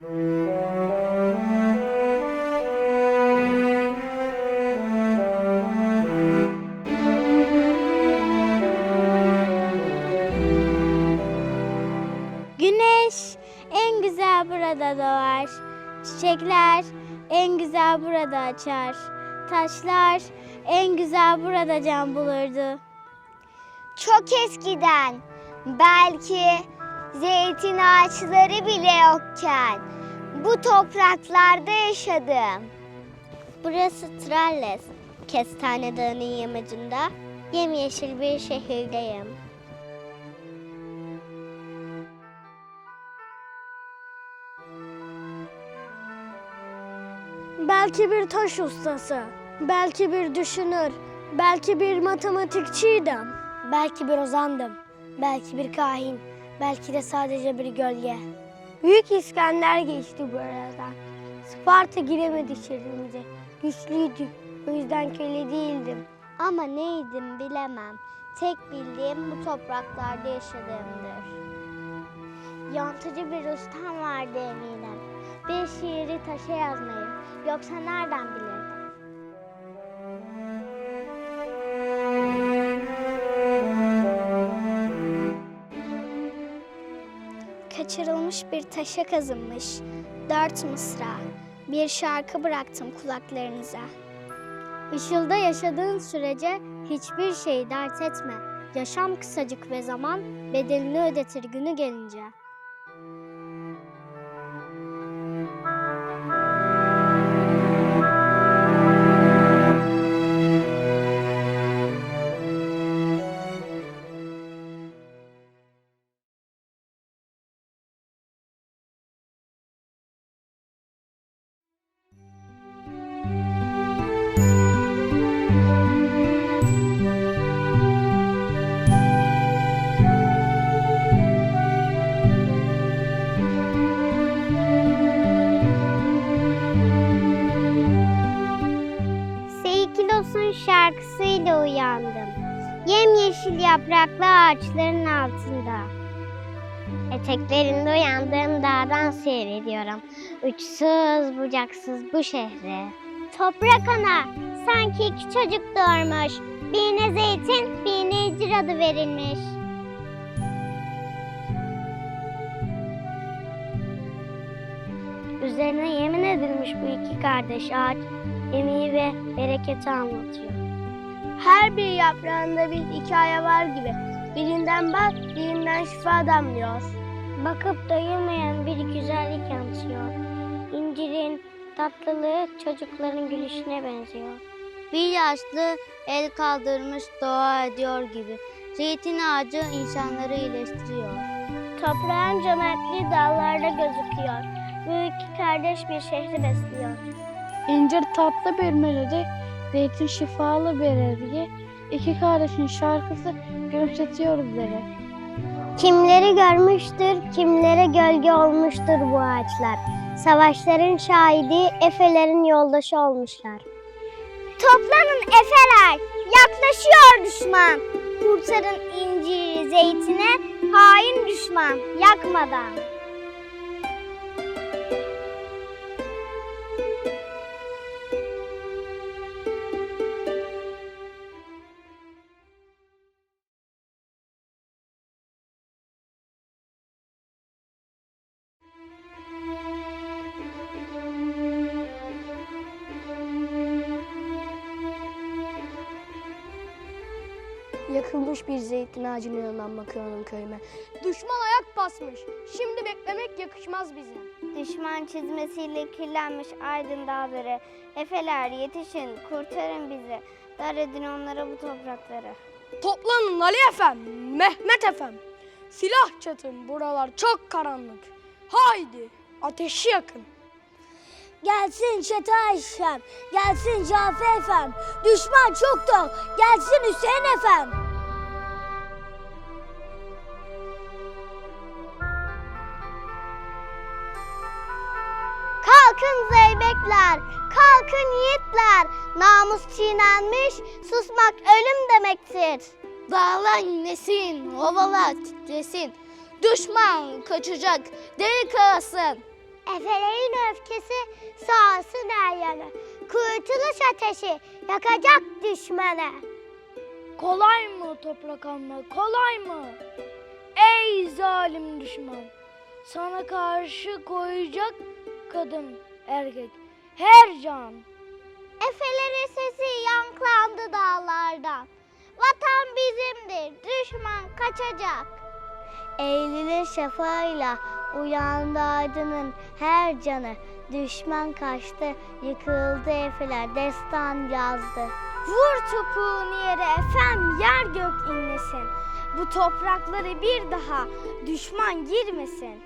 Güneş en güzel burada doğar. Çiçekler en güzel burada açar. Taşlar en güzel burada can bulurdu. Çok eskiden belki zeytin ağaçları bile yokken bu topraklarda yaşadım. Burası Tralles, Kestane Dağı'nın yamacında yemyeşil bir şehirdeyim. Belki bir taş ustası, belki bir düşünür, belki bir matematikçiydim. Belki bir ozandım, belki bir kahin, belki de sadece bir gölge. Büyük İskender geçti buradan. Sparta giremedi şehrimize. Güçlüydü, o yüzden köle değildim. Ama neydim bilemem. Tek bildiğim bu topraklarda yaşadığımdır. Yantıcı bir ustam vardı eminim. Bir şiiri taşa yazmayı. Yoksa nereden bilirdim? Kaçırılmış bir taşa kazınmış dört mısra. Bir şarkı bıraktım kulaklarınıza. Işılda yaşadığın sürece hiçbir şeyi dert etme. Yaşam kısacık ve zaman bedelini ödetir günü gelince. Yemyeşil yapraklı ağaçların altında. Eteklerinde uyandığım dağdan seyrediyorum. Uçsuz bucaksız bu şehri. Toprak ana, sanki iki çocuk doğurmuş. Birine zeytin, birine incir adı verilmiş. Üzerine yemin edilmiş bu iki kardeş ağaç, emeği ve bereketi anlatıyor. Her bir yaprağında bir hikaye var gibi. Birinden bak, birinden şifa damlıyor. Bakıp doyulmayan bir güzellik yansıyor. İncirin tatlılığı çocukların gülüşüne benziyor. Bir yaşlı el kaldırmış dua ediyor gibi. Zeytin ağacı insanları iyileştiriyor. Toprağın cömertliği dağlarda gözüküyor. Bu iki kardeş bir şehri besliyor. İncir tatlı bir melodi, zeytin şifalı bir ezgi. İki kardeşin şarkısı gülümsetiyor bizleri. Kimleri görmüştür, kimlere gölge olmuştur bu ağaçlar. Savaşların şahidi, Efelerin yoldaşı olmuşlar. Toplanın Efeler, yaklaşıyor düşman. Kurtarın inciri, zeytine, hain düşman, yakmadan. Yakılmış bir zeytin ağacının yanından bakıyorum köyüme. Düşman ayak basmış. Şimdi beklemek yakışmaz bize. Düşman çizmesiyle kirlenmiş aydın dağları. Efeler yetişin, kurtarın bizi. Dar edin onlara bu toprakları. Toplanın Ali Efem, Mehmet Efem. Silah çatın buralar çok karanlık. Haydi ateşi yakın. Gelsin Çeta Efem, gelsin Cafer Efem. Düşman çok da, gelsin Hüseyin Efem. Zeybekler, kalkın yiğitler. Namus çiğnenmiş, susmak ölüm demektir. Dağlar inlesin, ovalar titresin. Düşman kaçacak, deli karasın. Efelerin öfkesi sağsın her yana. Kurtuluş ateşi yakacak düşmanı. Kolay mı toprak almak, kolay mı? Ey zalim düşman! Sana karşı koyacak kadın, erkek, her can. Efelerin sesi yanklandı dağlardan. Vatan bizimdir, düşman kaçacak. Eylül'ün şafağıyla uyandı aydının her canı. Düşman kaçtı, yıkıldı efeler, destan yazdı. Vur topuğunu yere efem, yer gök inlesin. Bu toprakları bir daha düşman girmesin.